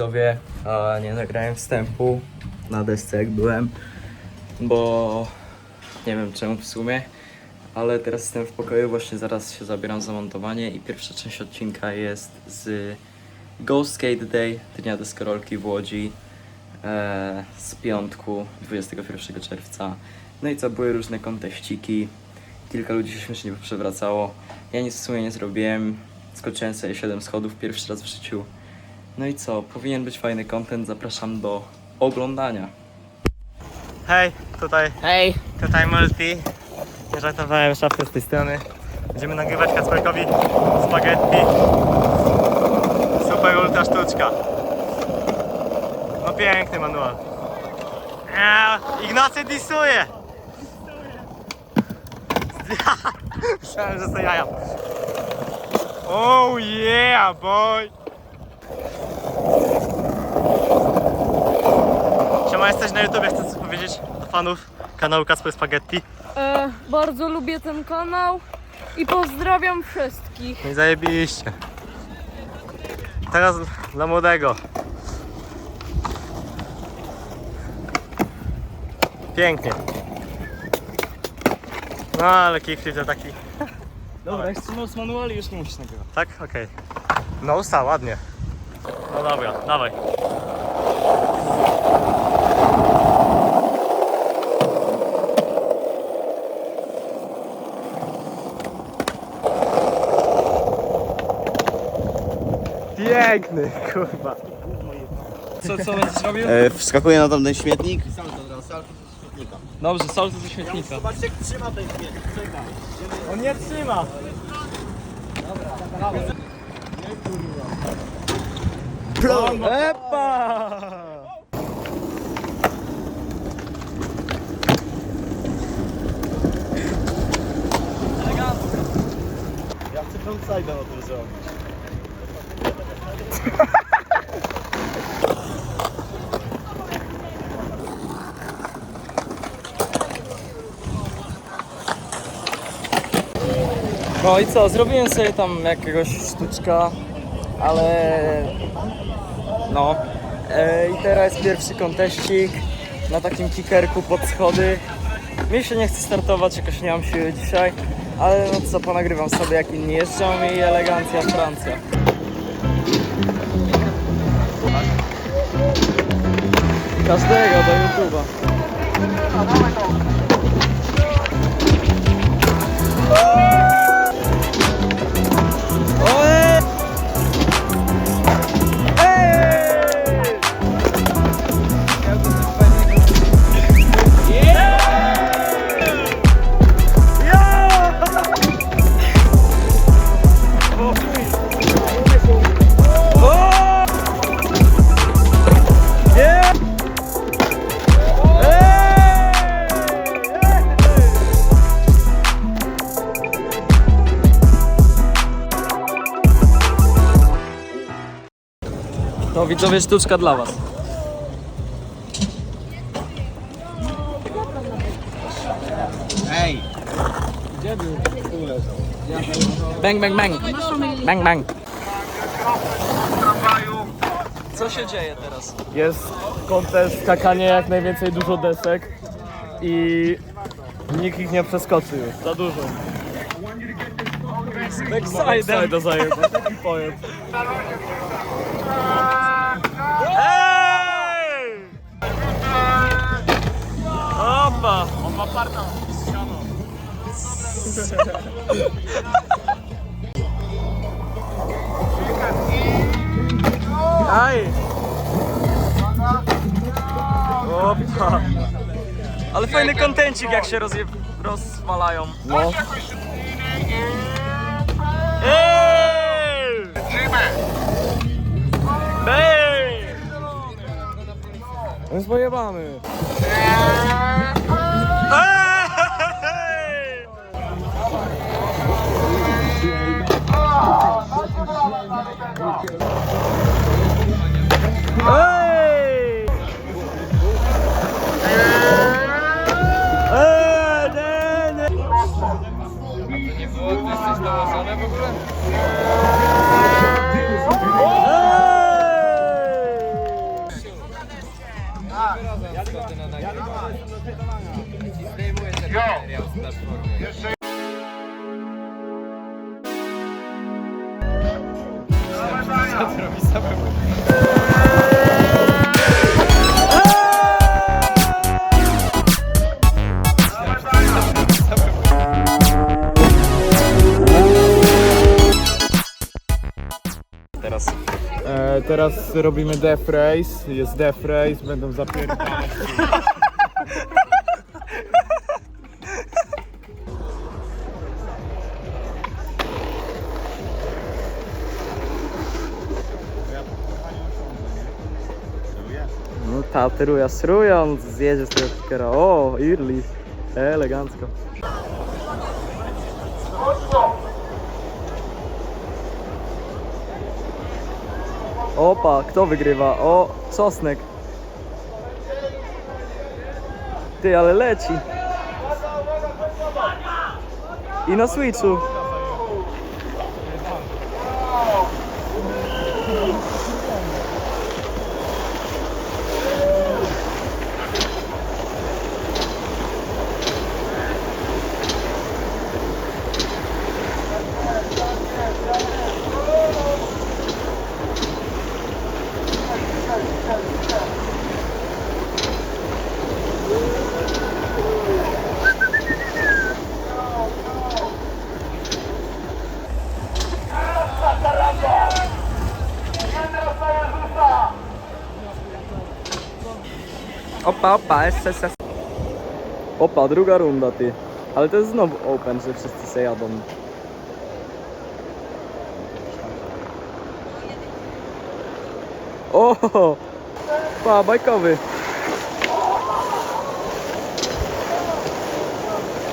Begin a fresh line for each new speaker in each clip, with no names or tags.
Widzowie, a nie nagrałem wstępu na desce jak byłem, bo nie wiem czemu w sumie, ale teraz jestem w pokoju, właśnie zaraz się zabieram za montowanie i pierwsza część odcinka jest z Ghost Skate Day, dnia deskorolki w Łodzi, e, z piątku 21 czerwca. No i co, były różne konteściki, kilka ludzi się śmiesznie przewracało. Ja nic w sumie nie zrobiłem, skoczyłem sobie 7 schodów pierwszy raz w życiu. No i co, powinien być fajny content, zapraszam do oglądania.
Hej, tutaj,
Hej!
tutaj Multi. Żartowałem, szafkę z tej strony. Będziemy nagrywać Kacperkowi spaghetti. Super ultra sztuczka. No piękny manual. Eee, Ignacy disuje! Myślałem, że sobie jaja. Oh yeah, boy! Siema, jesteś na YouTubie, chcę coś powiedzieć do fanów kanału Kacper Spaghetti.
E, bardzo lubię ten kanał i pozdrawiam wszystkich.
No i zajebiście. Teraz dla młodego. Pięknie. No ale kickflip to taki.
Dobra, jak trzymał z manuali, już nie musisz nagrywać.
Tak? Okej. No usta, ładnie. No dobra, dawaj. Piękny, kurwa.
Co, co będziesz robił?
E, wskakuję na tamten śmietnik.
Dobrze, salto ze śmietnika.
On nie trzyma. Epa!
Ja chcę frontside'a na tym zrobić.
No i co, zrobiłem sobie tam jakiegoś sztuczka, ale no. E, I teraz pierwszy konteścik na takim kickerku pod schody. Mi się nie chce startować, jakoś nie mam siły dzisiaj, ale no co, ponagrywam sobie jak inni jeżdżą i elegancja Francja. Każdego do YouTube'a. Oe! To widzowie sztuczka dla was.
Ej!
Bang, bang, bang. Bang, bang. Co się dzieje teraz?
Jest kontest skakanie jak najwięcej dużo desek i nikt ich nie przeskoczy już. Za dużo. Backside do zajęcia. Taki pojem. Ej! Opa! On ma parta ścianą. Aj! Opa!
Ale fajny kontencik jak się rozje... rozwalają.
No. Ej! Ej! My zbojebamy. Ej! Ej!
Teraz
robimy Death Race, jest Death Race, będą zapierdalać.
No ta tyruja sruja, on zjedzie tego kickera. O, Irli. Elegancko. Opa, kto wygrywa? O, czosnek. Ty, ale leci. I na switchu. Opa, opa, SSS. Opa, druga runda ty. Ale to jest znowu open, że wszyscy se jadą. O! Pa, bajkowy.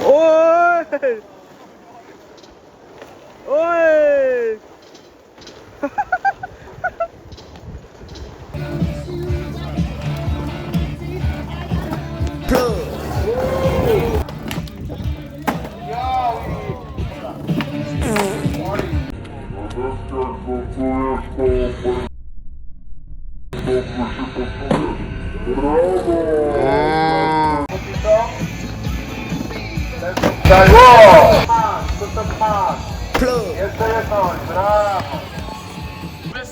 Oj! Oj!
Bez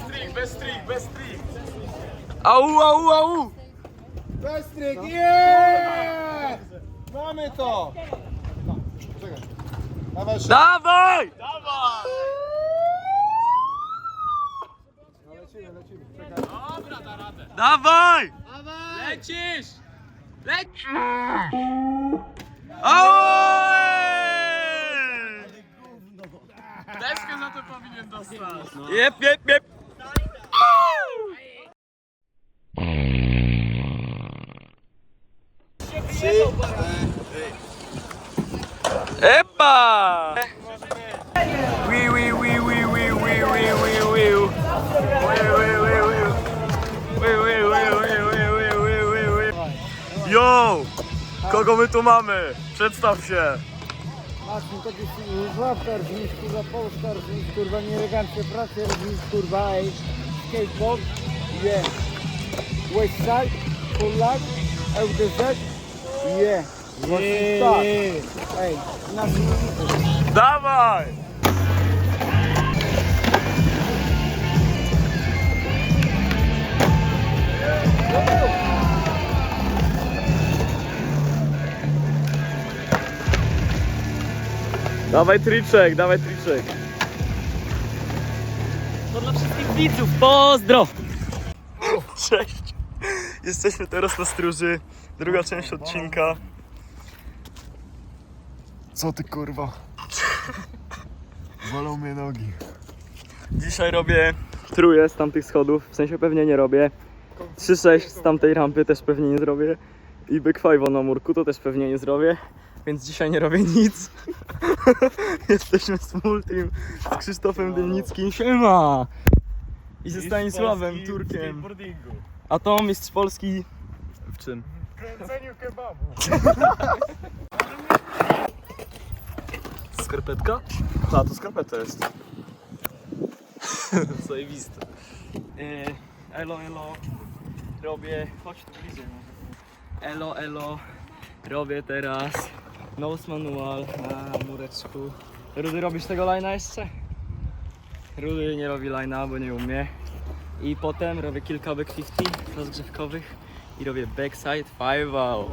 trik, bez trik, bez trik.
Au, au, au!
Bez trik, yeah! Mamy to!
Dawaj!
Lecimy, lecimy, czekaj.
Dawaj!
Lecisz! Lecisz! Deskę za to powinien dostać.
Jep, jep, jep. Yo! Kogo my tu mamy? Przedstaw się.
Marcin, to jest Złapkar z kurwa, Polskar z kurwa, nieeleganckie prace, z kurwa, ej, skateboard, yeah. Westside, Full Life, LDZ, yeah. Właśnie tak. Ej, na
Dawaj! Dawaj triczek, dawaj triczek.
To dla wszystkich widzów, pozdro!
Cześć. Jesteśmy teraz na stróży. Druga część odcinka.
Co ty kurwa? Bolą mnie nogi.
Dzisiaj robię truje z tamtych schodów, w sensie pewnie nie robię. 3-6 z tamtej rampy też pewnie nie zrobię. I byk five'a na murku to też pewnie nie zrobię. Więc dzisiaj nie robię nic. Jesteśmy z Multim, z Krzysztofem Dylnickim. Siema! I ze Stanisławem Turkiem. A to mistrz Polski w czym?
Kręceniu kebabu.
Skarpetka?
Ta, to skarpeta jest.
Zajebiste. Yy, elo, elo. Robię. Chodź tu bliżej. może. Elo, elo. Robię teraz nose manual na mureczku. Rudy, robisz tego line'a jeszcze? Rudy nie robi line'a, bo nie umie. I potem robię kilka back 50 rozgrzewkowych i robię backside 5 -0.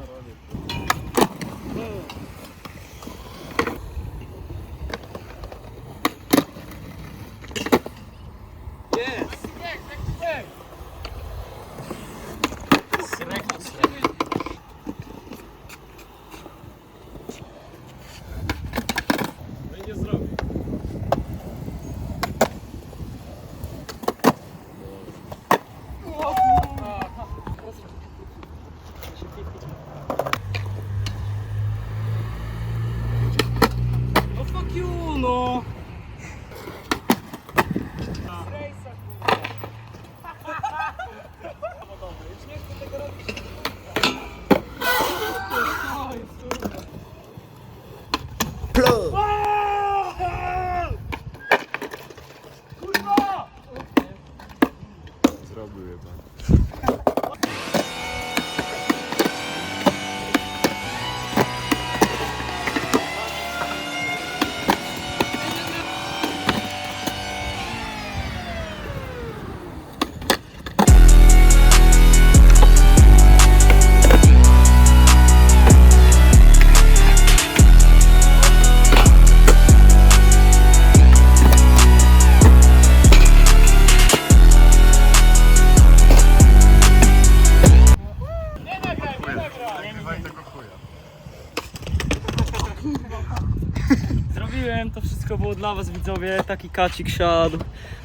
To wszystko było dla was widzowie, taki kacik siadł,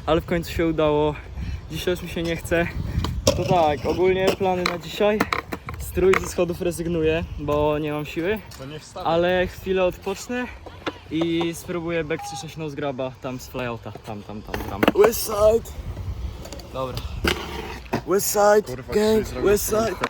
ale w końcu się udało. Dzisiaj już mi się nie chce. To tak, ogólnie plany na dzisiaj. Strój ze schodów rezygnuję, bo nie mam siły. Ale chwilę odpocznę i spróbuję back 36 nose graba tam z flyouta, tam, tam, tam gram.
Westside,
Dobra.
Westside, gang, Westside.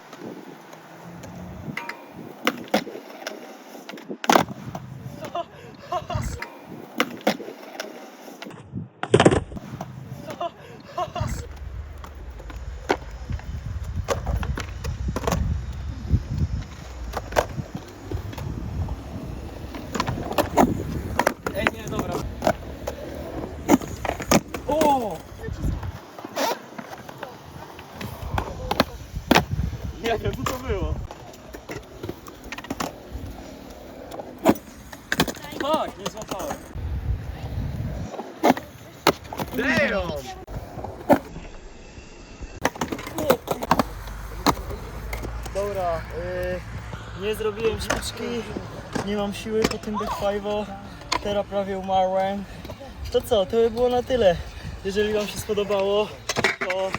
Ej, nie, dobra. O!
Nie wiem, co to było.
Tak, nie złapałem.
Dobra, y, nie zrobiłem sztuczki, nie mam siły po tym Big Five'o, teraz prawie umarłem. To co, to by było na tyle. Jeżeli Wam się spodobało, to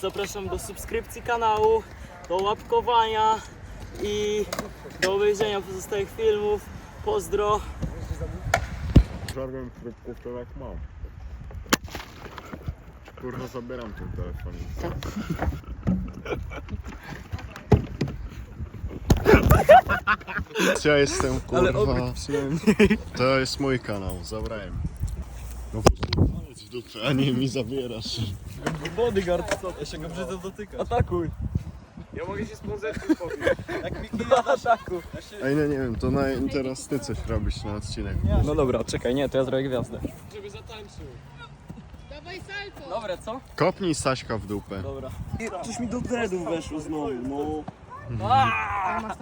zapraszam do subskrypcji kanału, do łapkowania i do obejrzenia pozostałych filmów. Pozdro!
Żarłem próbków to jak mam. Kurwa zabieram ten telefon. Ja jestem kurwa. To jest mój kanał, zabrałem. No palec w dupę, a nie mi zabierasz.
Bodyguard, co? Ja się go brzydzę dotykać. Atakuj!
Ja mogę się sponsorować
Ataku!
Ej, no nie wiem, to na, teraz ty coś robisz na odcinek.
No dobra, czekaj, nie, to ja zrobię gwiazdę.
Dawaj salto!
Dobre, co?
Kopnij Staśka w dupę.
Dobra.
Coś mi do dreadów weszło znowu, no.
Zaraz